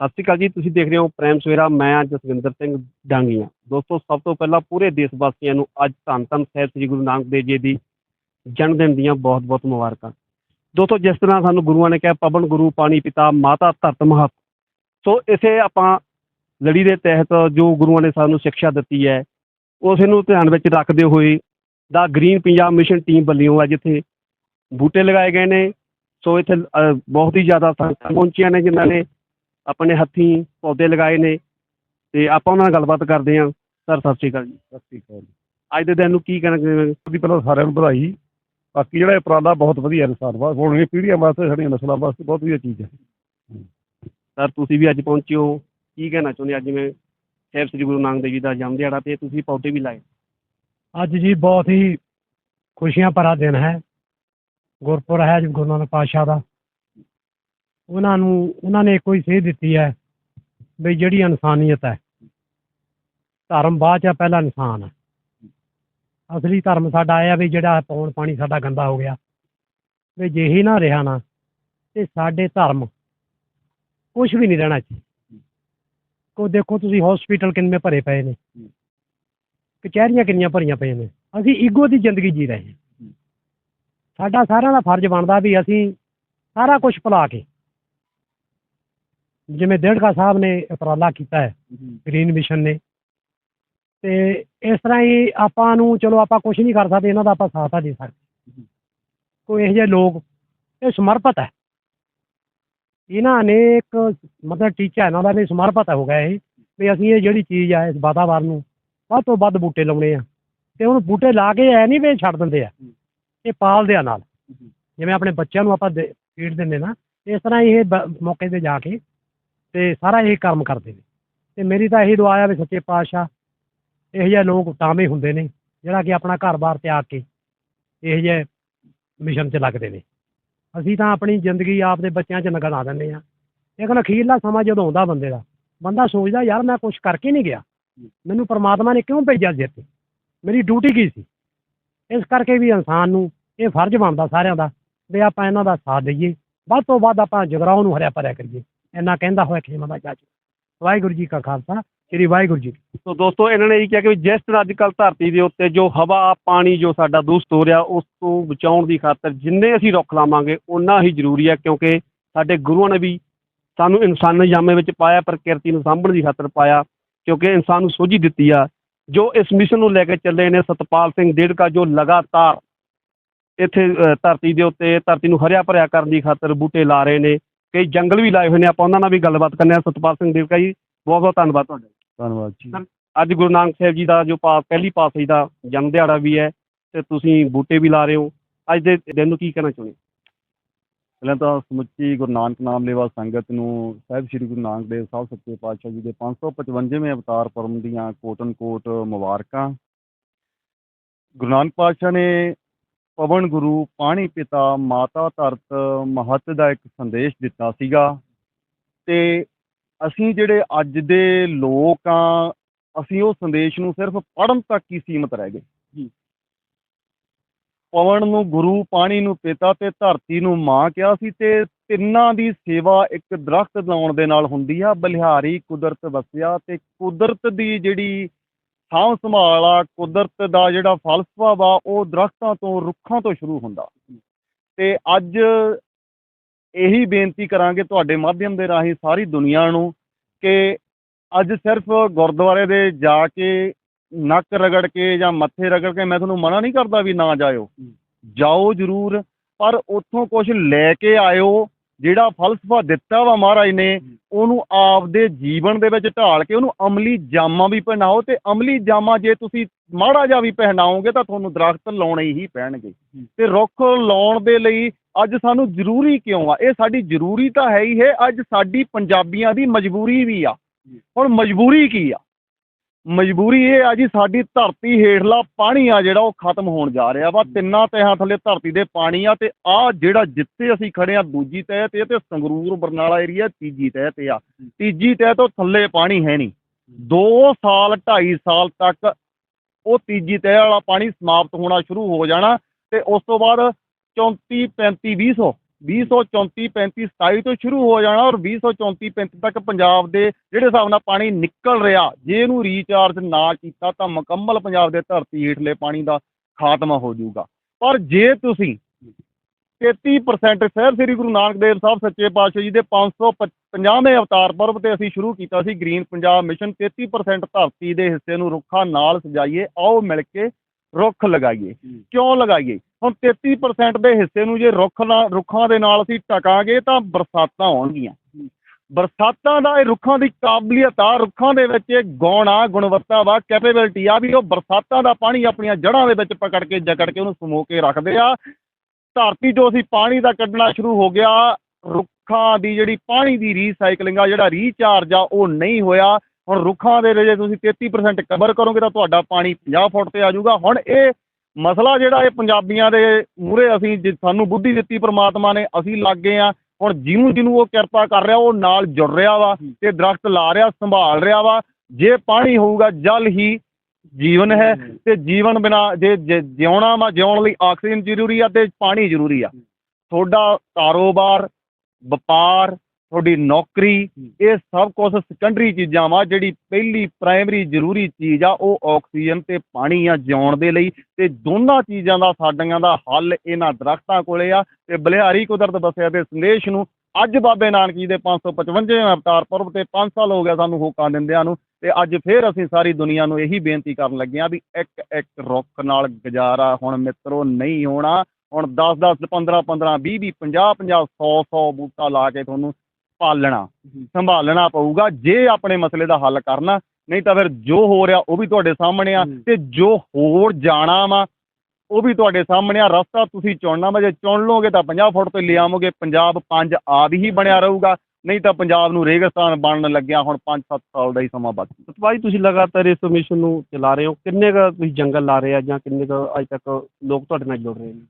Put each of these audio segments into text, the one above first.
ਸਤਿ ਸ਼੍ਰੀ ਅਕਾਲ ਜੀ, ਤੁਸੀਂ ਦੇਖ ਰਹੇ ਹੋ ਪ੍ਰੈਮ ਸਵੇਰਾ, ਮੈਂ ਹਾਂ ਜਸਵਿੰਦਰ ਸਿੰਘ ਡਾਂਗੀਆਂ। ਦੋਸਤੋ, ਸਭ ਤੋਂ ਪਹਿਲਾਂ ਪੂਰੇ ਦੇਸ਼ ਵਾਸੀਆਂ ਨੂੰ ਅੱਜ ਧੰਨ ਧੰਨ ਸਾਹਿਬ ਸ੍ਰੀ ਗੁਰੂ ਨਾਨਕ ਦੇਵ ਜੀ ਦੀ ਜਨਮ ਦਿਨ ਦੀਆਂ ਬਹੁਤ ਬਹੁਤ ਮੁਬਾਰਕਾਂ। ਦੋਸਤੋ, ਜਿਸ ਤਰ੍ਹਾਂ ਸਾਨੂੰ ਗੁਰੂਆਂ ਨੇ ਕਿਹਾ, ਪਵਨ ਗੁਰੂ, ਪਾਣੀ ਪਿਤਾ, ਮਾਤਾ ਧਰਤ ਮਹਤ। ਸੋ, ਇਸੇ ਆਪਾਂ ਲੜੀ ਦੇ ਤਹਿਤ ਜੋ ਗੁਰੂਆਂ ਨੇ ਸਾਨੂੰ ਸਿੱਖਿਆ ਦਿੱਤੀ ਹੈ, ਉਸ ਨੂੰ ਧਿਆਨ ਵਿੱਚ ਰੱਖਦੇ ਹੋਏ ਦਾ ਗ੍ਰੀਨ ਪੰਜਾਬ ਮਿਸ਼ਨ ਟੀਮ ਵੱਲੋਂ ਅੱਜ ਇੱਥੇ ਬੂਟੇ ਲਗਾਏ ਗਏ ਨੇ। ਸੋ, ਇੱਥੇ ਬਹੁਤ ਹੀ ਜ਼ਿਆਦਾ ਸੰਗਤਾਂ ਪਹੁੰਚੀਆਂ ਨੇ ਜਿਨ੍ਹਾਂ ਨੇ ਆਪਣੇ ਹੱਥੀਂ ਪੌਦੇ ਲਗਾਏ ਨੇ ਤੇ ਆਪਾਂ ਉਹਨਾਂ ਨਾਲ ਗੱਲਬਾਤ ਕਰਦੇ ਹਾਂ। ਸਰ ਸਤਿ ਸ਼੍ਰੀ ਅਕਾਲ ਜੀ। ਸਤਿ ਸ਼੍ਰੀ ਅਕਾਲ ਅੱਜ ਦੇ ਦਿਨ ਨੂੰ ਕੀ ਕਹਿਣਾ ਚਾਹੁੰਦੇ ਉਹਦੀ ਪਹਿਲਾਂ ਸਾਰਿਆਂ ਨੂੰ ਵਧਾਈ। ਬਾਕੀ ਜਿਹੜਾ ਇਹ ਉਪਰਾਲਾ ਬਹੁਤ ਵਧੀਆ ਇਨਸਾਨ ਵਾਸਤੇ ਹੁਣ ਇਹ ਪੀੜ੍ਹੀਆਂ ਵਾਸਤੇ ਸਾਡੀਆਂ ਨਸਲਾਂ ਵਾਸਤੇ ਬਹੁਤ ਵਧੀਆ ਚੀਜ਼ ਹੈ। ਸਰ ਤੁਸੀਂ ਵੀ ਅੱਜ ਪਹੁੰਚੇ ਹੋ ਕੀ ਕਹਿਣਾ ਚਾਹੁੰਦੇ ਅੱਜ ਜਿਵੇਂ ਸਾਹਿਬ ਸ੍ਰੀ ਗੁਰੂ ਨਾਨਕ ਦੇਵ ਜੀ ਦਾ ਜਨਮ ਦਿਹਾੜਾ ਤੇ ਤੁਸੀਂ ਪੌਦੇ ਵੀ ਲਾਏ। ਅੱਜ ਜੀ ਬਹੁਤ ਹੀ ਖੁਸ਼ੀਆਂ ਭਰਾ ਦਿਨ ਹੈ। ਗੁਰਪੁਰ ਹੈ ਜੀ ਗੁਰੂ ਨਾਨਕ ਪਾਤਸ਼ਾਹ ਦਾ। ਉਹਨਾਂ ਨੂੰ ਉਹਨਾਂ ਨੇ ਕੋਈ ਸੇਧ ਦਿੱਤੀ ਹੈ ਵੀ ਜਿਹੜੀ ਇਨਸਾਨੀਅਤ ਹੈ। ਧਰਮ ਬਾਅਦ ਚ ਆ, ਪਹਿਲਾ ਇਨਸਾਨ ਹੈ ਅਸਲੀ ਧਰਮ ਸਾਡਾ ਆਇਆ ਵੀ ਜਿਹੜਾ ਪੌਣ ਪਾਣੀ ਸਾਡਾ ਗੰਦਾ ਹੋ ਗਿਆ। ਵੀ ਜੇ ਹੀ ਨਾ ਰਿਹਾ ਨਾ ਤੇ ਸਾਡੇ ਧਰਮ ਕੁਝ ਵੀ ਨਹੀਂ ਰਹਿਣਾ ਚਾਹੀਦਾ ਕੋ ਦੇਖੋ ਤੁਸੀਂ ਹਸਪੀਟਲ ਕਿੰਨੇ ਭਰੇ ਪਏ ਨੇ। ਕਚਹਿਰੀਆਂ ਕਿੰਨੀਆਂ ਭਰੀਆਂ ਪਈਆਂ ਨੇ। ਅਸੀਂ ਈਗੋ ਦੀ ਜ਼ਿੰਦਗੀ ਜੀ ਰਹੇ ਹਾਂ। ਸਾਡਾ ਸਾਰਿਆਂ ਦਾ ਫਰਜ਼ ਬਣਦਾ ਵੀ ਅਸੀਂ ਸਾਰਾ ਕੁਝ ਭੁਲਾ ਕੇ ਜਿਵੇਂ ਦੇੜਕਾ ਸਾਹਿਬ ਨੇ ਉਪਰਾਲਾ ਕੀਤਾ ਹੈ ਗ੍ਰੀਨ ਮਿਸ਼ਨ ਨੇ। ਤੇ ਇਸ ਤਰ੍ਹਾਂ ਹੀ ਆਪਾਂ ਨੂੰ ਚਲੋ ਆਪਾਂ ਕੁਝ ਨਹੀਂ ਕਰ ਸਕਦੇ ਇਹਨਾਂ ਦਾ ਆਪਾਂ ਸਾਥ ਆ ਦੇ ਸਕਦੇ। ਕੋਈ ਇਹੋ ਜਿਹੇ ਲੋਕ ਇਹ ਸਮਰਪਿਤ ਹੈ। ਇਹਨਾਂ ਨੇ ਇੱਕ ਮਤਲਬ ਟੀਚਾ ਇਹਨਾਂ ਦਾ ਵੀ ਸਮਰਪਿਤ ਹੋ ਗਿਆ ਇਹ ਵੀ ਅਸੀਂ ਇਹ ਜਿਹੜੀ ਚੀਜ਼ ਆ ਇਸ ਵਾਤਾਵਰਨ ਨੂੰ ਵੱਧ ਤੋਂ ਵੱਧ ਬੂਟੇ ਲਾਉਣੇ ਆ। ਤੇ ਉਹਨੂੰ ਬੂਟੇ ਲਾ ਕੇ ਐ ਨਹੀਂ ਵੀ ਛੱਡ ਦਿੰਦੇ ਆ ਇਹ ਪਾਲਦੇ ਆ ਨਾਲ। ਜਿਵੇਂ ਆਪਣੇ ਬੱਚਿਆਂ ਨੂੰ ਆਪਾਂ ਫੀਡ ਦਿੰਦੇ ਨਾ ਇਸ ਤਰ੍ਹਾਂ ਹੀ ਇਹ ਮੌਕੇ ਤੇ ਜਾ ਕੇ ਤੇ ਸਾਰਾ ਇਹ ਕੰਮ ਕਰਦੇ ਨੇ। ਤੇ ਮੇਰੀ ਤਾਂ ਇਹੀ ਦੁਆ ਆ ਵੀ ਸੱਚੇ ਪਾਤਸ਼ਾਹ, ਇਹੋ ਜਿਹੇ ਲੋਕ ਤਾਵੇਂ ਹੁੰਦੇ ਨੇ, ਜਿਹੜਾ ਕਿ ਆਪਣਾ ਘਰ-ਬਾਰ ਤਿਆਗ ਕੇ ਇਹੋ ਜਿਹੇ ਮਿਸ਼ਨ 'ਚ ਲੱਗਦੇ ਨੇ। ਅਸੀਂ ਤਾਂ ਆਪਣੀ ਜ਼ਿੰਦਗੀ ਆਪਦੇ ਬੱਚਿਆਂ 'ਚ ਲਗਾ ਦਿੰਦੇ ਆ ਲੇਕਿਨ ਅਖੀਰਲਾ ਸਮਾਂ ਜਦੋਂ ਆਉਂਦਾ ਬੰਦੇ ਦਾ, ਬੰਦਾ ਸੋਚਦਾ, ਯਾਰ ਮੈਂ ਕੁਝ ਕਰਕੇ ਨਹੀਂ ਗਿਆ। ਮੈਨੂੰ ਪਰਮਾਤਮਾ ਨੇ ਕਿਉਂ ਭੇਜਿਆ ਸੀ ਇੱਥੇ? ਮੇਰੀ ਡਿਊਟੀ ਕੀ ਸੀ? ਇਸ ਕਰਕੇ ਵੀ ਇਨਸਾਨ ਨੂੰ ਇਹ ਫਰਜ਼ ਬਣਦਾ ਸਾਰਿਆਂ ਦਾ ਵੀ ਆਪਾਂ ਇਹਨਾਂ ਦਾ ਸਾਥ ਦਈਏ। ਵੱਧ ਤੋਂ ਵੱਧ ਆਪਾਂ ਜਗਰਾਉਂ ਨੂੰ ਹਰਿਆ ਭਰਿਆ ਕਰੀਏ। ਇੰਨਾ ਕਹਿੰਦਾ ਹੋਇਆ ਖੇਮਾ ਦਾ ਚਾਚੂ ਵਾਹਿਗੁਰੂ ਜੀ ਕਾ ਖਾਲਸਾ, ਸ੍ਰੀ ਵਾਹਿਗੁਰੂ ਜੀ ਸੋ ਦੋਸਤੋ, ਇਹਨਾਂ ਨੇ ਇਹ ਕਿਹਾ ਕਿ ਵੀ ਜਿਸ ਤਰ੍ਹਾਂ ਅੱਜ ਕੱਲ੍ਹ ਧਰਤੀ ਦੇ ਉੱਤੇ ਜੋ ਹਵਾ, ਪਾਣੀ ਜੋ ਸਾਡਾ ਦੂਸ਼ਿਤ ਹੋ ਰਿਹਾ, ਉਸ ਤੋਂ ਬਚਾਉਣ ਦੀ ਖਾਤਰ ਜਿੰਨੇ ਅਸੀਂ ਰੁੱਖ ਲਾਵਾਂਗੇ ਉਨਾ ਹੀ ਜ਼ਰੂਰੀ ਹੈ, ਕਿਉਂਕਿ ਸਾਡੇ ਗੁਰੂਆਂ ਨੇ ਵੀ ਸਾਨੂੰ ਇਨਸਾਨੀ ਜਾਮੇ ਵਿੱਚ ਪਾਇਆ, ਪ੍ਰਕਿਰਤੀ ਨੂੰ ਸਾਂਭਣ ਦੀ ਖਾਤਰ ਪਾਇਆ, ਕਿਉਂਕਿ ਇਨਸਾਨ ਨੂੰ ਸੋਝੀ ਦਿੱਤੀ ਆ। ਜੋ ਇਸ ਮਿਸ਼ਨ ਨੂੰ ਲੈ ਕੇ ਚੱਲੇ ਨੇ, ਸਤਪਾਲ ਸਿੰਘ ਡੇਢਕਾ ਜੋ ਲਗਾਤਾਰ ਇੱਥੇ ਧਰਤੀ ਦੇ ਉੱਤੇ, ਧਰਤੀ ਨੂੰ ਹਰਿਆ ਭਰਿਆ ਕਰਨ ਦੀ ਖਾਤਰ ਬੂਟੇ ਲਾ ਰਹੇ ਨੇ ਕਈ ਜੰਗਲ ਵੀ ਲਾਏ ਹੋਏ ਨੇ ਆਪਾਂ ਉਹਨਾਂ ਨਾਲ ਵੀ ਗੱਲਬਾਤ ਕਰਨੇ ਆ। ਸਤਪਾਲ ਸਿੰਘ ਡੇਢਕਾ ਜੀ ਬਹੁਤ ਬਹੁਤ ਧੰਨਵਾਦ ਤੁਹਾਡਾ ਧੰਨਵਾਦ ਜੀ। ਸਰ, ਅੱਜ ਗੁਰੂ ਨਾਨਕ ਸਾਹਿਬ ਜੀ ਦਾ ਜੋ ਪਾ ਪਹਿਲੀ ਪਾਤਸ਼ਾਹੀ ਦਾ ਜਨਮ ਦਿਹਾੜਾ ਵੀ ਹੈ ਤੇ ਤੁਸੀਂ ਬੂਟੇ ਵੀ ਲਾ ਰਹੇ ਹੋ। ਅੱਜ ਦੇ ਦਿਨ ਨੂੰ ਕੀ ਕਹਿਣਾ ਚਾਹੁੰਦੇ ਪਹਿਲਾਂ ਤਾਂ ਸਮੁੱਚੀ ਗੁਰੂ ਨਾਨਕ ਨਾਮ ਲੇਵਾ ਸੰਗਤ ਨੂੰ ਸਾਹਿਬ ਸ੍ਰੀ ਗੁਰੂ ਨਾਨਕ ਦੇਵ ਸਾਹਿਬ ਸੱਚੇ ਪਾਤਸ਼ਾਹ ਜੀ ਦੇ 555ਵੇਂ ਅਵਤਾਰ ਪੁਰਬ ਦੀਆਂ ਕੋਟਨ ਕੋਟ ਮੁਬਾਰਕਾਂ। ਗੁਰੂ ਨਾਨਕ ਪਾਤਸ਼ਾਹ ਨੇ ਪਵਨ ਗੁਰੂ ਪਾਣੀ ਪਿਤਾ ਮਾਤਾ ਧਰਤ ਮਹੱਤ ਦਾ ਇੱਕ ਸੰਦੇਸ਼ ਦਿੱਤਾ ਸੀਗਾ। ਤੇ ਅਸੀਂ ਜਿਹੜੇ ਅੱਜ ਦੇ ਲੋਕ ਆ ਅਸੀਂ ਉਹ ਸੰਦੇਸ਼ ਨੂੰ ਸਿਰਫ ਪੜ੍ਹਨ ਤੱਕ ਹੀ ਸੀਮਤ ਰਹਿ ਗਏ। ਪਵਨ ਨੂੰ ਗੁਰੂ ਪਾਣੀ ਨੂੰ ਪਿਤਾ ਤੇ ਧਰਤੀ ਨੂੰ ਮਾਂ ਕਿਹਾ ਸੀ ਤੇ ਤਿੰਨਾਂ ਦੀ ਸੇਵਾ ਇੱਕ ਦਰਖਤ ਲਾਉਣ ਦੇ ਨਾਲ ਹੁੰਦੀ ਆ। ਬਲਿਹਾਰੀ ਕੁਦਰਤ ਵਸਿਆ ਤੇ ਕੁਦਰਤ ਦੀ ਜਿਹੜੀ ਸਾਂਭ ਸੰਭਾਲ ਆ ਕੁਦਰਤ ਦਾ ਜਿਹੜਾ ਫਲਸਫਾ ਵਾ ਉਹ ਦਰਖਤਾਂ ਤੋਂ ਰੁੱਖਾਂ ਤੋਂ ਸ਼ੁਰੂ ਹੁੰਦਾ। ਤੇ ਅੱਜ ਇਹੀ ਬੇਨਤੀ ਕਰਾਂਗੇ ਤੁਹਾਡੇ ਮਾਧਿਅਮ ਦੇ ਰਾਹੀਂ ਸਾਰੀ ਦੁਨੀਆ ਨੂੰ ਕਿ ਅੱਜ ਸਿਰਫ ਗੁਰਦੁਆਰੇ ਦੇ ਜਾ ਕੇ ਨੱਕ ਰਗੜ ਕੇ ਜਾਂ ਮੱਥੇ ਰਗੜ ਕੇ ਮੈਂ ਤੁਹਾਨੂੰ ਮਨਾ ਨਹੀਂ ਕਰਦਾ ਵੀ ਨਾ ਜਾਇਓ। ਜਾਓ ਜ਼ਰੂਰ ਪਰ ਉੱਥੋਂ ਕੁਝ ਲੈ ਕੇ ਆਇਓ ਜਿਹੜਾ ਫਲਸਫਾ ਦਿੱਤਾ ਵਾ ਮਹਾਰਾਜ ਨੇ ਉਹਨੂੰ ਆਪਦੇ ਜੀਵਨ ਦੇ ਵਿੱਚ ਢਾਲ ਕੇ ਉਹਨੂੰ ਅਮਲੀ ਜਾਮਾਂ ਵੀ ਪਹਿਨਾਓ ਤੇ ਅਮਲੀ ਜਾਮਾਂ ਜੇ ਤੁਸੀਂ ਮਾੜਾ ਜਿਹਾ ਵੀ ਪਹਿਨਾਓਗੇ ਤਾਂ ਤੁਹਾਨੂੰ ਦਰਖਤ ਲਾਉਣੇ ਹੀ ਪੈਣਗੇ। ਤੇ ਰੁੱਖ ਲਾਉਣ ਦੇ ਲਈ ਅੱਜ ਸਾਨੂੰ ਜ਼ਰੂਰੀ ਕਿਉਂ ਆ? ਇਹ ਸਾਡੀ ਜ਼ਰੂਰੀ ਤਾਂ ਹੈ ਹੀ ਹੈ ਅੱਜ ਸਾਡੀ ਪੰਜਾਬੀਆਂ ਦੀ ਮਜਬੂਰੀ ਵੀ ਆ। ਹੁਣ ਮਜਬੂਰੀ ਕੀ ਆ? ਮਜਬੂਰੀ ਇਹ ਆ ਜੀ ਸਾਡੀ ਧਰਤੀ ਹੇਠਲਾ ਪਾਣੀ ਆ ਜਿਹੜਾ ਉਹ ਖਤਮ ਹੋਣ ਜਾ ਰਿਹਾ ਵਾ। ਤਿੰਨਾਂ ਤਹਿਾਂ ਥੱਲੇ ਧਰਤੀ ਦੇ ਪਾਣੀ ਆ ਤੇ ਆ ਜਿਹੜਾ ਜਿੱਥੇ ਅਸੀਂ ਖੜੇ ਆ ਦੂਜੀ ਤਹਿ ਤੇ ਤੇ ਸੰਗਰੂਰ ਬਰਨਾਲਾ ਏਰੀਆ ਤੀਜੀ ਤਹਿ ਤੇ ਆ। ਤੀਜੀ ਤਹਿ ਤੋਂ ਥੱਲੇ ਪਾਣੀ ਹੈ ਨਹੀਂ। 2 ਸਾਲ 2.5 ਸਾਲ ਤੱਕ ਉਹ ਤੀਜੀ ਤਹਿ ਵਾਲਾ ਪਾਣੀ ਸਮਾਪਤ ਹੋਣਾ ਸ਼ੁਰੂ ਹੋ ਜਾਣਾ ਤੇ ਉਸ ਤੋਂ ਬਾਅਦ 34 35 200 2034 35 27 ਤੋਂ ਸ਼ੁਰੂ ਹੋ ਜਾਣਾ ਔਰ 2034 35 ਤੱਕ ਪੰਜਾਬ ਦੇ ਜਿਹੜੇ ਹਿਸਾਬ ਨਾਲ ਪਾਣੀ ਨਿਕਲ ਰਿਹਾ ਜੇ ਇਹਨੂੰ ਰੀਚਾਰਜ ਨਾ ਕੀਤਾ ਤਾਂ ਮੁਕੰਮਲ ਪੰਜਾਬ ਦੇ ਧਰਤੀ ਹੇਠਲੇ ਪਾਣੀ ਦਾ ਖਾਤਮਾ ਹੋ ਜਾਊਗਾ। ਪਰ ਜੇ ਤੁਸੀਂ 33% ਸਹਿਬ ਸ੍ਰੀ ਗੁਰੂ ਨਾਨਕ ਦੇਵ ਸਾਹਿਬ ਸੱਚੇ ਪਾਤਸ਼ਾਹ ਜੀ ਦੇ 550ਵੇਂ ਅਵਤਾਰ ਪੁਰਬ ਤੇ ਅਸੀਂ ਸ਼ੁਰੂ ਕੀਤਾ ਸੀ ਗ੍ਰੀਨ ਪੰਜਾਬ ਮਿਸ਼ਨ 33% ਧਰਤੀ ਦੇ ਹਿੱਸੇ ਨੂੰ ਰੁੱਖਾਂ ਨਾਲ ਸਜਾਈਏ ਆਓ ਮਿਲ ਕੇ ਰੁੱਖ ਲਗਾਈਏ। ਕਿਉਂ ਲਗਾਈਏ? ਹੁਣ 33% ਦੇ ਹਿੱਸੇ ਨੂੰ ਜੇ ਰੁੱਖ ਨਾਲ ਰੁੱਖਾਂ ਦੇ ਨਾਲ ਅਸੀਂ ਟਕਾਂਗੇ ਤਾਂ ਬਰਸਾਤਾਂ ਆਉਣਗੀਆਂ। ਬਰਸਾਤਾਂ ਦਾ ਇਹ ਰੁੱਖਾਂ ਦੀ ਕਾਬਲੀਅਤ ਆ, ਰੁੱਖਾਂ ਦੇ ਵਿੱਚ ਇਹ ਗੁਣ ਆ, ਗੁਣਵੱਤਾ ਵਾ ਕੈਪੇਬਿਲਿਟੀ ਆ ਵੀ ਉਹ ਬਰਸਾਤਾਂ ਦਾ ਪਾਣੀ ਆਪਣੀਆਂ ਜੜ੍ਹਾਂ ਦੇ ਵਿੱਚ ਪਕੜ ਕੇ, ਜਕੜ ਕੇ ਉਹਨੂੰ ਸਮੋ ਕੇ ਰੱਖਦੇ ਆ। ਧਰਤੀ ਤੋਂ ਅਸੀਂ ਪਾਣੀ ਦਾ ਕੱਢਣਾ ਸ਼ੁਰੂ ਹੋ ਗਿਆ। ਰੁੱਖਾਂ ਦੀ ਜਿਹੜੀ ਪਾਣੀ ਦੀ ਰੀਸਾਈਕਲਿੰਗ ਆ, ਜਿਹੜਾ ਰੀਚਾਰਜ ਆ, ਉਹ ਨਹੀਂ ਹੋਇਆ। ਹੁਣ ਰੁੱਖਾਂ ਦੇ ਜੇ ਤੁਸੀਂ 33% ਕਵਰ ਕਰੋਗੇ ਤਾਂ ਤੁਹਾਡਾ ਪਾਣੀ 50 ਫੁੱਟ ਤੇ ਆ ਜਾਊਗਾ। ਹੁਣ ਇਹ ਮਸਲਾ ਜਿਹੜਾ ਇਹ ਪੰਜਾਬੀਆਂ ਦੇ ਮੂਹਰੇ ਅਸੀਂ ਜਿ- ਸਾਨੂੰ ਬੁੱਧੀ ਦਿੱਤੀ ਪ੍ਰਮਾਤਮਾ ਨੇ ਅਸੀਂ ਲੱਗ ਗਏ ਆ ਹੁਣ ਜਿਹਨੂੰ ਜਿਹਨੂੰ ਉਹ ਕਿਰਪਾ ਕਰ ਰਿਹਾ ਉਹ ਨਾਲ ਜੁੜ ਰਿਹਾ ਵਾ ਤੇ ਦਰਖਤ ਲਾ ਰਿਹਾ ਸੰਭਾਲ ਰਿਹਾ ਵਾ। ਜੇ ਪਾਣੀ ਹੋਊਗਾ ਜਲ ਹੀ ਜੀਵਨ ਹੈ ਤੇ ਜੀਵਨ ਬਿਨਾ ਜੇ ਜੇ ਜਿਉਣਾ ਵਾ ਜਿਉਣ ਲਈ ਆਕਸੀਜਨ ਜ਼ਰੂਰੀ ਆ ਤੇ ਪਾਣੀ ਜ਼ਰੂਰੀ ਆ। ਤੁਹਾਡਾ ਕਾਰੋਬਾਰ ਵਪਾਰ ਤੁਹਾਡੀ ਨੌਕਰੀ ਇਹ ਸਭ ਕੁਝ ਸੈਕੰਡਰੀ ਚੀਜ਼ਾਂ ਵਾ ਜਿਹੜੀ ਪਹਿਲੀ ਪ੍ਰਾਇਮਰੀ ਜ਼ਰੂਰੀ ਚੀਜ਼ ਆ ਉਹ ਆਕਸੀਜਨ ਤੇ ਪਾਣੀ ਆ ਜਿਉਣ ਦੇ ਲਈ ਤੇ ਦੋਨਾਂ ਚੀਜ਼ਾਂ ਦਾ ਸਾਡੀਆਂ ਦਾ ਹੱਲ ਇਹਨਾਂ ਦਰਖਤਾਂ ਕੋਲੇ ਆ ਤੇ ਬਲਿਹਾਰੀ ਕੁਦਰਤ ਬਸਿਆ ਦੇ ਸੰਦੇਸ਼ ਨੂੰ ਅੱਜ ਬਾਬੇ ਨਾਨਕ ਜੀ ਦੇ 555ਵੇਂ ਅਵਤਾਰ ਪੁਰਬ ਤੇ 5 ਸਾਲ ਹੋ ਗਿਆ ਸਾਨੂੰ ਹੋਕਾਂ ਦਿੰਦਿਆਂ ਨੂੰ ਤੇ ਅੱਜ ਫੇਰ ਅਸੀਂ ਸਾਰੀ ਦੁਨੀਆ ਨੂੰ ਇਹੀ ਬੇਨਤੀ ਕਰਨ ਲੱਗੇ ਆ ਵੀ ਇੱਕ ਇੱਕ ਰੁੱਖ ਨਾਲ ਗੁਜ਼ਾਰਾ। ਹੁਣ ਮਿੱਤਰੋ ਨਹੀਂ ਹੋਣਾ ਹੁਣ 10 10 15 15 20 20 50 50 100 100 ਬੂਟਾ ਲਾ ਕੇ ਤੁਹਾਨੂੰ ਪਾਲਣਾ ਸੰਭਾਲਣਾ ਪਊਗਾ ਜੇ ਆਪਣੇ ਮਸਲੇ ਦਾ ਹੱਲ ਕਰਨਾ ਨਹੀਂ ਤਾਂ ਫਿਰ ਜੋ ਹੋ ਰਿਹਾ ਉਹ ਵੀ ਤੁਹਾਡੇ ਸਾਹਮਣੇ ਆ ਤੇ ਜੋ ਹੋਰ ਜਾਣਾ ਵਾ ਉਹ ਵੀ ਤੁਹਾਡੇ ਸਾਹਮਣੇ ਆ ਰਸਤਾ ਤੁਸੀਂ ਚੁਣਨਾ ਵਾ ਜੇ ਚੁਣ ਲਓਗੇ ਤਾਂ 50 ਫੁੱਟ ਤੇ ਲਿਆਵੋਗੇ ਪੰਜਾਬ ਪੰਜ ਆਦ ਹੀ ਬਣਿਆ ਰਹੂਗਾ ਨਹੀਂ ਤਾਂ ਪੰਜਾਬ ਨੂੰ ਰੇਗਿਸਤਾਨ ਬਣਨ ਲੱਗਿਆ ਹੁਣ 5-7 ਸਾਲ ਦਾ ਹੀ ਸਮਾਂ ਬਚ ਸਤਪਾਲ ਜੀ ਤੁਸੀਂ ਲਗਾਤਾਰ ਇਸ ਮਿਸ਼ਨ ਨੂੰ ਚਲਾ ਰਹੇ ਹੋ ਕਿੰਨੇ ਕੁ ਤੁਸੀਂ ਜੰਗਲ ਲਾ ਰਹੇ ਆ ਜਾਂ ਕਿੰਨੇ ਕੁ ਅੱਜ ਤੱਕ ਲੋਕ ਤੁਹਾਡੇ ਨਾਲ ਜੁੜ ਰਹੇ ਨੇ?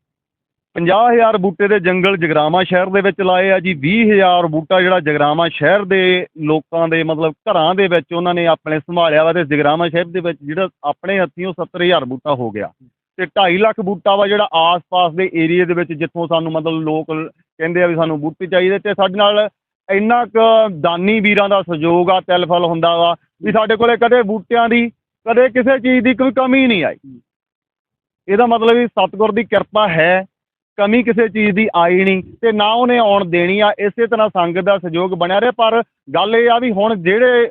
ਪੰਜਾਹ ਹਜ਼ਾਰ ਬੂਟੇ ਦੇ ਜੰਗਲ ਜਗਰਾਵਾਂ ਸ਼ਹਿਰ ਦੇ ਵਿੱਚ ਲਾਏ ਆ ਜੀ, ਵੀਹ ਹਜ਼ਾਰ ਬੂਟਾ ਜਿਹੜਾ ਜਗਰਾਵਾਂ ਸ਼ਹਿਰ ਦੇ ਲੋਕਾਂ ਦੇ ਮਤਲਬ ਘਰਾਂ ਦੇ ਵਿੱਚ ਉਹਨਾਂ ਨੇ ਆਪਣੇ ਸੰਭਾਲਿਆ ਵਾ ਅਤੇ ਜਗਰਾਵਾਂ ਸ਼ਹਿਰ ਦੇ ਵਿੱਚ ਜਿਹੜਾ ਆਪਣੇ ਹੱਥੀਂ 70000 ਬੂਟਾ ਹੋ ਗਿਆ। ਅਤੇ ਢਾਈ ਲੱਖ ਬੂਟਾ ਵਾ ਜਿਹੜਾ ਆਸ-ਪਾਸ ਦੇ ਏਰੀਏ ਦੇ ਵਿੱਚ ਜਿੱਥੋਂ ਸਾਨੂੰ ਮਤਲਬ ਲੋਕ ਕਹਿੰਦੇ ਆ ਵੀ ਸਾਨੂੰ ਬੂਟੇ ਚਾਹੀਦੇ ਅਤੇ ਸਾਡੇ ਨਾਲ ਇੰਨਾ ਕੁ ਦਾਨੀ ਵੀਰਾਂ ਦਾ ਸਹਿਯੋਗ ਆ, ਤਿਲ ਫਲ ਹੁੰਦਾ ਵਾ ਵੀ ਸਾਡੇ ਕੋਲੇ ਕਦੇ ਬੂਟਿਆਂ ਦੀ, ਕਦੇ ਕਿਸੇ ਚੀਜ਼ ਦੀ ਕੋਈ ਕਮੀ ਨਹੀਂ ਆਈ। ਇਹਦਾ ਮਤਲਬ ਵੀ ਸਤਿਗੁਰ ਦੀ ਕਿਰਪਾ ਹੈ ਕਮੀ ਕਿਸੇ ਚੀਜ਼ ਦੀ ਆਈ ਨਹੀਂ ਤੇ ਨਾ ਉਹਨੇ ਆਉਣ ਦੇਣੀ ਆ ਇਸੇ ਤਰ੍ਹਾਂ ਸੰਗਤ ਦਾ ਸਹਿਯੋਗ ਬਣਿਆ ਰਿਹਾ ਪਰ ਗੱਲ ਇਹ ਆ ਵੀ ਹੁਣ ਜਿਹੜੇ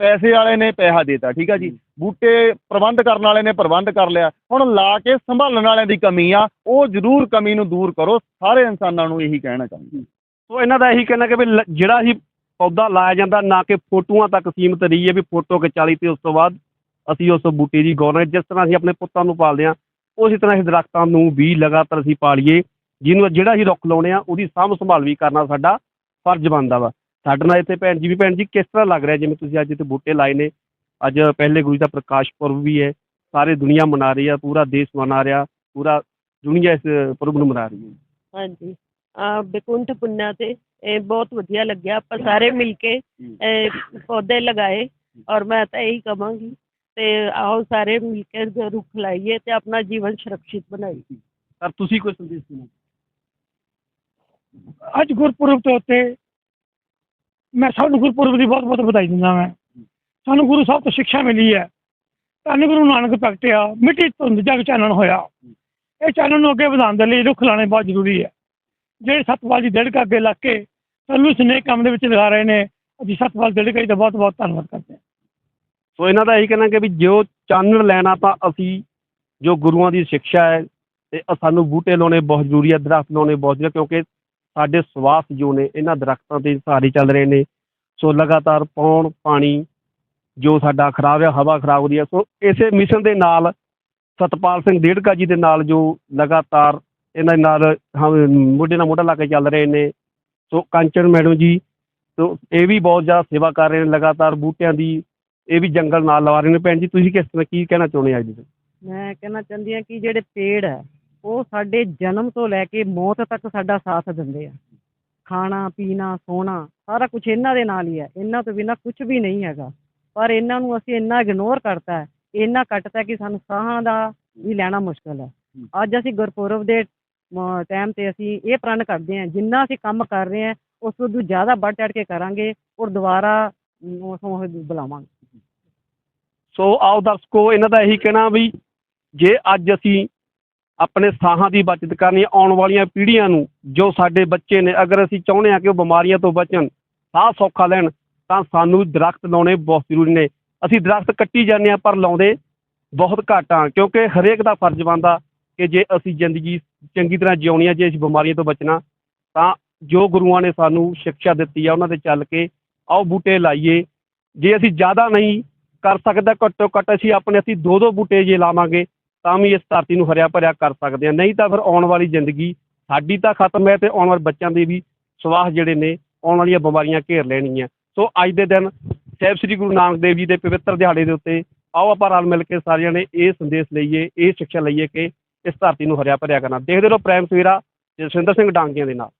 ਪੈਸੇ ਵਾਲੇ ਨੇ ਪੈਸਾ ਦੇਤਾ ਠੀਕ ਆ ਜੀ। ਬੂਟੇ ਪ੍ਰਬੰਧ ਕਰਨ ਵਾਲੇ ਨੇ ਪ੍ਰਬੰਧ ਕਰ ਲਿਆ। ਹੁਣ ਲਾ ਕੇ ਸੰਭਾਲਣ ਵਾਲਿਆਂ ਦੀ ਕਮੀ ਆ ਉਹ ਜ਼ਰੂਰ ਕਮੀ ਨੂੰ ਦੂਰ ਕਰੋ ਸਾਰੇ ਇਨਸਾਨਾਂ ਨੂੰ ਇਹੀ ਕਹਿਣਾ ਚਾਹੁੰਦਾ ਸੋ ਇਹਨਾਂ ਦਾ ਇਹੀ ਕਹਿਣਾ ਕਿ ਵੀ ਜਿਹੜਾ ਹੀ ਪੌਦਾ ਲਾਇਆ ਜਾਂਦਾ ਨਾ ਕਿ ਫੋਟੋਆਂ ਤੱਕ ਸੀਮਤ ਰਹੀਏ ਵੀ ਫੋਟੋ ਖਿਚਾ ਲਈ ਤੇ ਉਸ ਤੋਂ ਬਾਅਦ ਅਸੀਂ ਉਸ ਬੂਟੇ ਦੀ ਗੌਰ ਜਿਸ ਤਰ੍ਹਾਂ ਅਸੀਂ ਆਪਣੇ ਪੁੱਤਾਂ ਨੂੰ ਪਾਲਦੇ ਹਾਂ ਉਸੇ ਤਰ੍ਹਾਂ ਹੀ ਦਰਖਤਾਂ ਨੂੰ ਵੀ ਲਗਾਤਾਰ ਅਸੀਂ ਪਾਲੀਏ ਜਿਹਨੂੰ ਜਿਹੜਾ ਹੀ ਰੁੱਖ ਲਾਉਣੇ ਆ ਉਹਦੀ ਸਾਂਭ ਸੰਭਾਲ ਵੀ ਕਰਨਾ ਸਾਡਾ ਫਰਜ਼ ਬਣਦਾ ਵਾ। ਸਾਡੇ ਨਾਲ ਇੱਥੇ ਭੈਣ ਜੀ ਵੀ ਭੈਣ ਜੀ ਕਿਸ ਤਰ੍ਹਾਂ ਲੱਗ ਰਿਹਾ ਜਿਵੇਂ ਤੁਸੀਂ ਅੱਜ ਇੱਥੇ ਬੂਟੇ ਲਾਏ ਨੇ? ਅੱਜ ਪਹਿਲੇ ਗੁਰੂ ਦਾ ਪ੍ਰਕਾਸ਼ ਪੁਰਬ ਵੀ ਹੈ ਸਾਰੇ ਦੁਨੀਆ ਮਨਾ ਰਹੀ ਆ ਪੂਰਾ ਦੇਸ਼ ਮਨਾ ਰਿਹਾ ਪੂਰਾ ਦੁਨੀਆ ਇਸ ਪੁਰਬ ਨੂੰ ਮਨਾ ਰਹੀ ਹੈ। ਹਾਂਜੀ। ਆ ਬੇਕੁੰਠ ਪੁੰਨਾ ਤੇ ਇਹ ਬਹੁਤ ਵਧੀਆ ਲੱਗਿਆ ਆਪਾਂ ਸਾਰੇ ਮਿਲ ਕੇ ਪੌਦੇ ਲਗਾਏ ਔਰ ਮੈਂ ਤਾਂ ਇਹੀ ਕਹਾਂਗੀ ਤੇ ਆਓ ਸਾਰੇ ਮਿਲ ਕੇ ਰੁੱਖ ਲਾਈਏ ਤੇ ਆਪਣਾ ਜੀਵਨ ਸੁਰੱਖਿਅਤ ਬਣਾਈਏ। ਸਰ ਤੁਸੀਂ ਕੋਈ ਸੰਦੇਸ਼ ਦੇਣਾ ਅੱਜ ਗੁਰਪੁਰਬ ਦੇ ਉੱਤੇ ਮੈਂ ਸਾਨੂੰ ਗੁਰਪੁਰਬ ਦੀ ਬਹੁਤ ਬਹੁਤ ਵਧਾਈ ਦਿੰਦਾ ਮੈਂ। ਸਾਨੂੰ ਗੁਰੂ ਸਾਹਿਬ ਤੋਂ ਸਿੱਖਿਆ ਮਿਲੀ ਹੈ। ਧੰਨ ਗੁਰੂ ਨਾਨਕ ਪ੍ਰਗਟਿਆ ਮਿੱਟੀ ਧੁੰਦ ਜਗ ਚਾਨਣ ਹੋਇਆ। ਇਹ ਚਾਨਣ ਨੂੰ ਅੱਗੇ ਵਧਾਉਣ ਦੇ ਲਈ ਰੁੱਖ ਲਾਣੇ ਬਹੁਤ ਜ਼ਰੂਰੀ ਹੈ। ਜਿਹੜੇ ਸਤਪਾਲ ਜੀ ਦਿਲਕ ਅੱਗੇ ਲੱਗ ਕੇ ਸਾਨੂੰ ਇਸ ਨੇਕ ਕੰਮ ਦੇ ਵਿੱਚ ਲਗਾ ਰਹੇ ਨੇ ਅਸੀਂ ਸਤਪਾਲ ਦਿਲਕ ਜੀ ਦਾ ਬਹੁਤ ਬਹੁਤ ਧੰਨਵਾਦ ਕਰਦੇ ਹਾਂ। ਸੋ ਇਹਨਾਂ ਦਾ ਇਹੀ ਕਹਿਣਾ ਕਿ ਵੀ ਜੋ ਚਾਨਣ ਲੈਣਾ ਤਾਂ ਅਸੀਂ ਜੋ ਗੁਰੂਆਂ ਦੀ ਸਿੱਖਿਆ ਹੈ ਤੇ ਸਾਨੂੰ ਬੂਟੇ ਲਾਉਣੇ ਬਹੁਤ ਜ਼ਰੂਰੀ ਹੈ ਦਰਖਤ ਲਾਉਣੇ ਬਹੁਤ ਜ਼ਰੂਰੀ ਕਿਉਂਕਿ ਸਾਡੇ ਸਵਾਸ ਜੋ ਨੇ, ਇਹਨਾਂ ਦਰਖਤਾਂ ਦੇ ਸਹਾਰੇ ਚੱਲ ਰਹੇ ਨੇ। ਸੋ ਲਗਾਤਾਰ ਪੌਣ, ਪਾਣੀ ਜੋ ਸਾਡਾ ਖਰਾਬ ਹੈ ਹਵਾ ਖਰਾਬ ਹੋ ਰਹੀ ਹੈ ਸੋ ਇਸੇ ਮਿਸ਼ਨ ਦੇ ਨਾਲ, ਸਤਪਾਲ ਸਿੰਘ ਡੇਢਕਾ ਜੀ ਦੇ ਨਾਲ ਜੋ ਲਗਾਤਾਰ ਇਹਨਾਂ ਨਾਲ ਹਮ ਮੋਢੇ ਨਾਲ ਮੋਢਾ ਲਾ ਕੇ ਚੱਲ ਰਹੇ ਨੇ। ਸੋ ਕਾਂਚਨ ਮੈਡਮ ਜੀ, ਸੋ ਇਹ ਵੀ ਬਹੁਤ ਜ਼ਿਆਦਾ ਸੇਵਾ ਕਰ ਰਹੇ ਨੇ, ਲਗਾਤਾਰ ਬੂਟਿਆਂ ਦੀ ਇਹ ਵੀ ਜੰਗਲ ਨਾਲ ਲਵਾ ਰਹੇ ਨੇ। ਭੈਣ ਜੀ, ਤੁਸੀਂ ਕਿਸ ਤਰ੍ਹਾਂ ਕੀ ਕਹਿਣਾ ਚਾਹੁੰਦੇ ਹੋ ਅੱਜ? ਦੇ ਮੈਂ ਕਹਿਣਾ ਚਾਹੁੰਦੀ ਹਾਂ ਕਿ ਜਿਹੜੇ ਪੇੜ ਹੈ, ਉਹ ਸਾਡੇ ਜਨਮ ਤੋਂ ਲੈ ਕੇ ਮੌਤ ਤੱਕ ਸਾਡਾ ਸਾਥ ਦਿੰਦੇ ਆ। ਖਾਣਾ, ਪੀਣਾ, ਸੋਣਾ, ਸਾਰਾ ਕੁਝ ਇਹਨਾਂ ਦੇ ਨਾਲ ਹੀ ਹੈ। ਇਹਨਾਂ ਤੋਂ ਬਿਨਾਂ ਕੁਝ ਵੀ ਨਹੀਂ ਹੈਗਾ। ਪਰ ਇਹਨਾਂ ਨੂੰ ਅਸੀਂ ਇੰਨਾ ਇਗਨੋਰ ਕਰਤਾ ਹੈ, ਇੰਨਾ ਕੱਟਤਾ ਕਿ ਸਾਨੂੰ ਸਾਹਾਂ ਦਾ ਵੀ ਲੈਣਾ ਮੁਸ਼ਕਲ ਹੈ। ਅੱਜ ਅਸੀਂ ਗੁਰਪੁਰਬ ਦੇ ਟਾਈਮ ਤੇ ਅਸੀਂ ਇਹ ਪ੍ਰਣ ਕਰਦੇ ਹਾਂ, ਜਿੰਨਾ ਅਸੀਂ ਕੰਮ ਕਰ ਰਹੇ ਹਾਂ, ਉਸ ਤੋਂ ਜ਼ਿਆਦਾ ਵੱਧ ਚੜ ਕੇ ਕਰਾਂਗੇ ਔਰ ਦੁਬਾਰਾ ਉਸ ਨੂੰ ਬੁਲਾਵਾਂਗੇ। ਸੋ ਆਓ ਦਰਸ਼ਕੋ, ਇਹਨਾਂ ਦਾ ਇਹੀ ਕਹਿਣਾ ਵੀ ਜੇ ਅੱਜ ਅਸੀਂ ਆਪਣੇ ਸਾਹਾਂ ਦੀ ਬਚਤ ਕਰਨੀ ਆਉਣ ਵਾਲੀਆਂ ਪੀੜ੍ਹੀਆਂ ਨੂੰ, ਜੋ ਸਾਡੇ ਬੱਚੇ ਨੇ, ਅਗਰ ਅਸੀਂ ਚਾਹੁੰਦੇ ਹਾਂ ਕਿ ਉਹ ਬਿਮਾਰੀਆਂ ਤੋਂ ਬਚਣ, ਸਾਹ ਸੌਖਾ ਲੈਣ, ਤਾਂ ਸਾਨੂੰ ਦਰਖਤ ਲਾਉਣੇ ਬਹੁਤ ਜ਼ਰੂਰੀ ਨੇ। ਅਸੀਂ ਦਰਖਤ ਕੱਟੀ ਜਾਂਦੇ ਹਾਂ, ਪਰ ਲਾਉਂਦੇ ਬਹੁਤ ਘੱਟ ਆ ਕਿਉਂਕਿ ਹਰੇਕ ਦਾ ਫਰਜ਼ ਬਣਦਾ ਕਿ ਜੇ ਅਸੀਂ ਜ਼ਿੰਦਗੀ ਚੰਗੀ ਤਰ੍ਹਾਂ ਜਿਉਣੀ ਆ ਜੇ ਅਸੀਂ ਬਿਮਾਰੀਆਂ ਤੋਂ ਬਚਣਾ, ਤਾਂ ਜੋ ਗੁਰੂਆਂ ਨੇ ਸਾਨੂੰ ਸਿੱਖਿਆ ਦਿੱਤੀ ਆ, ਉਹਨਾਂ ਤੇ ਚੱਲ ਕੇ ਆਓ ਬੂਟੇ ਲਾਈਏ। ਜੇ ਅਸੀਂ ਜ਼ਿਆਦਾ ਨਹੀਂ ਕਰ ਸਕਦਾ, ਘੱਟੋ ਘੱਟ ਅਸੀਂ ਆਪਣੇ ਅਸੀਂ ਦੋ ਦੋ ਬੂਟੇ ਜੇ ਲਾਵਾਂਗੇ, ਤਾਂ ਵੀ ਇਸ ਧਰਤੀ ਨੂੰ ਹਰਿਆ ਭਰਿਆ ਕਰ ਸਕਦੇ ਹਾਂ। ਨਹੀਂ ਤਾਂ ਫਿਰ ਆਉਣ ਵਾਲੀ ਜ਼ਿੰਦਗੀ ਸਾਡੀ ਤਾਂ ਖਤਮ ਹੈ ਤੇ ਆਉਣ ਵਾਲੇ ਬੱਚਿਆਂ ਦੇ ਵੀ ਸਵਾਸ ਜਿਹੜੇ ਨੇ, ਆਉਣ ਵਾਲੀਆਂ ਬਿਮਾਰੀਆਂ ਘੇਰ ਲੈਣੀਆਂ। ਸੋ ਅੱਜ ਦੇ ਦਿਨ ਸਾਹਿਬ ਸ੍ਰੀ ਗੁਰੂ ਨਾਨਕ ਦੇਵ ਜੀ ਦੇ ਪਵਿੱਤਰ ਦਿਹਾੜੇ ਦੇ ਉੱਤੇ ਆਓ ਆਪਾਂ ਰਲ ਮਿਲ ਕੇ ਸਾਰਿਆਂ ਨੇ ਇਹ ਸੰਦੇਸ਼ ਲਈਏ, ਇਹ ਸਿੱਖਿਆ ਲਈਏ ਕਿ ਇਸ ਧਰਤੀ ਨੂੰ ਹਰਿਆ ਭਰਿਆ ਕਰਨਾ। ਦੇਖਦੇ ਰਹੋ ਪ੍ਰੈਮ ਸਵੇਰਾ ਜਸਵਿੰਦਰ ਸਿੰਘ ਡਾਂਗੀਆਂ ਦੇ ਨਾਲ।